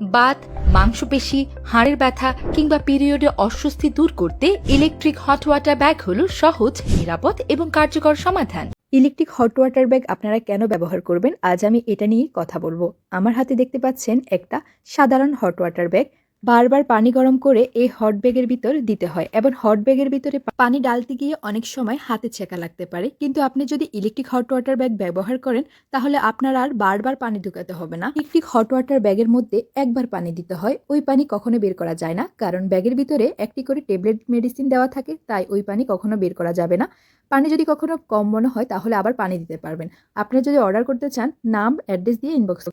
বাত, মাংসপেশি, হাড়ের ব্যথা কিংবা পিরিয়ডে অস্বস্তি দূর করতে ইলেকট্রিক হট ওয়াটার ব্যাগ হল সহজ, নিরাপদ এবং কার্যকর সমাধান। ইলেকট্রিক হট ওয়াটার ব্যাগ আপনারা কেন ব্যবহার করবেন? আজ আমি এটা নিয়ে কথা বলব। আমার হাতে দেখতে পাচ্ছেন একটা সাধারণ হট ওয়াটার ব্যাগ বারবার পানি গরম করে এই হট ব্যাগের ভিতর দিতে হয় এবং হট ব্যাগের ভিতরে পানি ডালতে গিয়ে অনেক সময় হাতে ছেঁকা লাগতে পারে। কিন্তু আপনি যদি ইলেকট্রিক হট ওয়াটার ব্যাগ ব্যবহার করেন, তাহলে আপনার আর বারবার পানি ঢুকাতে হবে না। ইলেকট্রিক হট ওয়াটার ব্যাগের মধ্যে একবার পানি দিতে হয়। ওই পানি কখনো বের করা যায় না, কারণ ব্যাগের ভিতরে একটি করে ট্যাবলেট মেডিসিন দেওয়া থাকে, তাই ওই পানি কখনো বের করা যাবে না। পানি যদি কখনো কম মনে হয়, তাহলে আবার পানি দিতে পারবেন। আপনি যদি অর্ডার করতে চান, নাম অ্যাড্রেস দিয়ে ইনবক্স